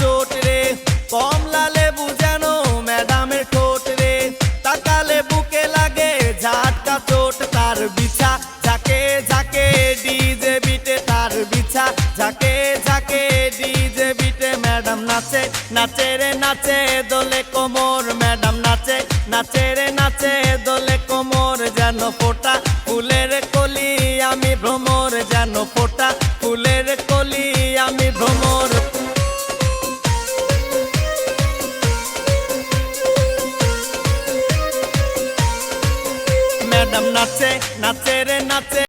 চোট রে। কমলা লেবু যেন ম্যাডামের ঠোঁট রে। লাগে ঝাটকা চোট তার বিছা ডিজে বিটে, তার বিছা ডিজে বিটে। ম্যাডাম নাচে নাচে রে নাচে, দোলে কোমর। ম্যাডাম নাচে নাচে রে নাচে, দোলে কোমর। যেন ফোটা ফুলের কলি, আমি ভ্রমর ম্যাডাম নাচে নাচে রে নাচে।